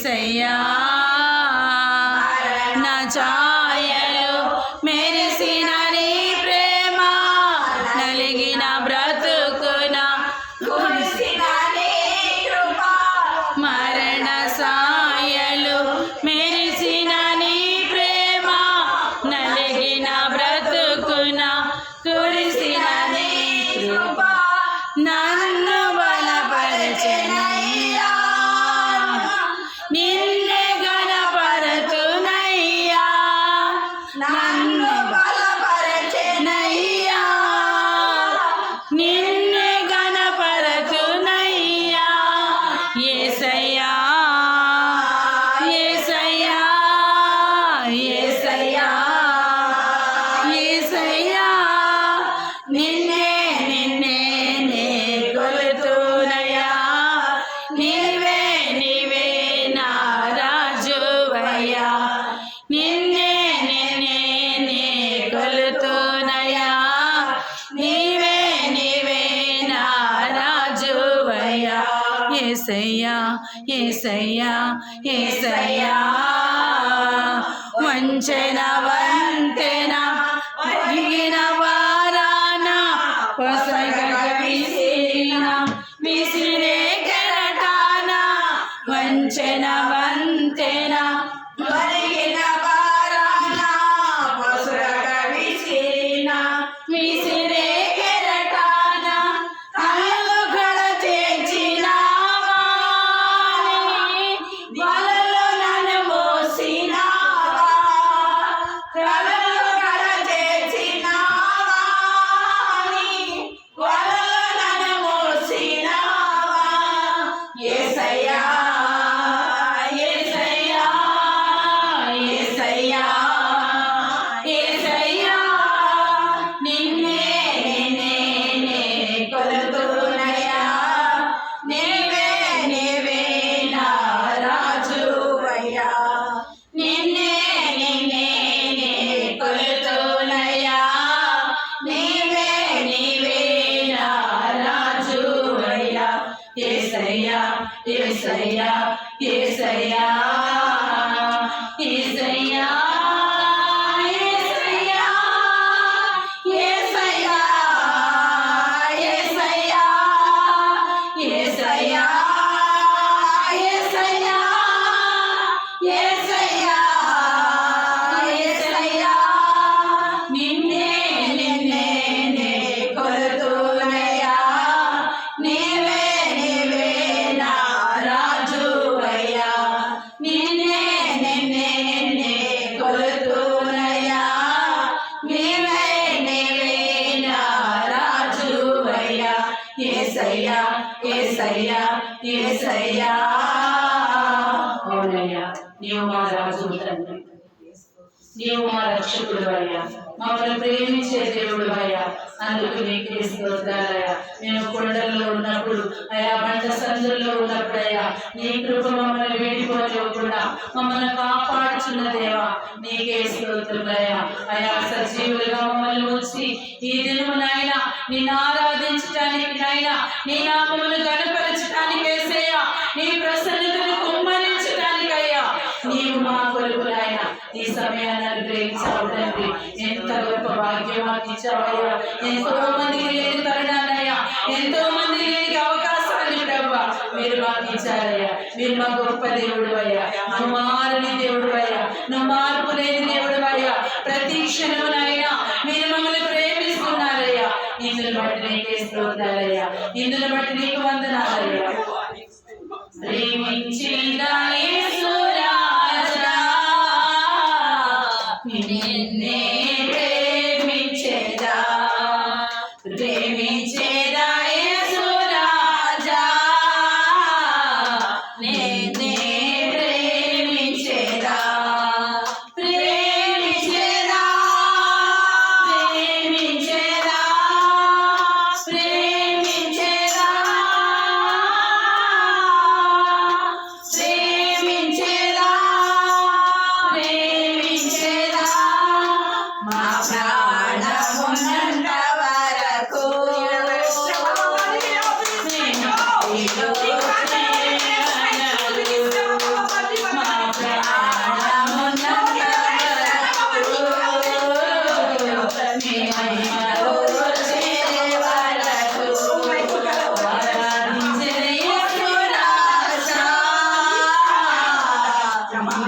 谁呀？Min ఏసయ్యా ఏసయ్యా వంచన వంతెన అడిగిన వారాన విసిరిన విసిరే కరటాన వంచన వంతెన Yeah. దేవుడయ్యా నీవు మా రాజు నీవు మా రక్షకుడు అయ్యా మమ్మల్ని ప్రేమించే దేవుడు అయ్యా అందుకు నీకే స్తోత్రాలయ్యా. మేము కొండల్లో ఉన్నప్పుడు అయ్యా బండ సందుల్లో ఉన్నప్పుడు అయ్యా నీ కృప మమ్మల్ని వీడిపోలేకుండా మమ్మల్ని కాపాడుచున్న దేవా నీకే స్తోత్రులయ్యా అయా సజీవులుగా మమ్మల్ని వచ్చి ఈ దినమునైనా నిన్ను ఆరాధించటానికి నైనా నీ నామమును గణప ఈ సమయాన్ని అనుగ్రహించావు తండ్రి ఎంత గొప్ప భాగ్యం మాకు ఇచ్చావయ్యా. ఎంతో మందికి లేని తరుణాలయ్యా ఎంతో మందికి లేని అవకాశాన్ని ప్రభా మీరు మాకు ఇచ్చారయ్యా. మీరు మా గొప్ప దేవుడు అయ్యా నువ్వు మారని దేవుడు అయ్యా నువ్వు మార్పు లేని దేవుడు అయ్యా ప్రతి క్షణమునైనా మీరు మమ్మల్ని ప్రేమిస్తున్నారయ్యా. ఇందుని బట్టి నీకే స్తోత్రాలయ్యా. ఇందుని బట్టి నీకు వందనాలయ్యా. ప్రేమి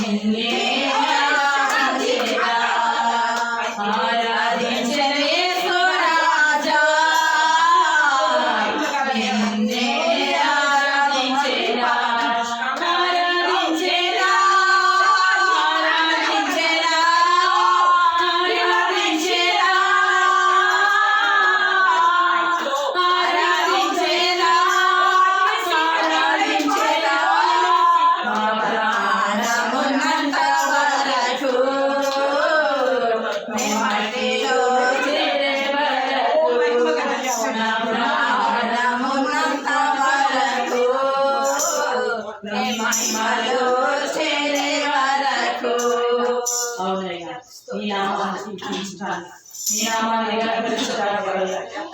నిన్నే ఆరాధించేదా.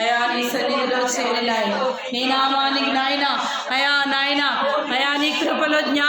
అయా నీ సన్నిధిలో చేరినాయి. నీ నామానికి నాయన. అయా నాయన. అయా నీ కృపలో జ్ఞా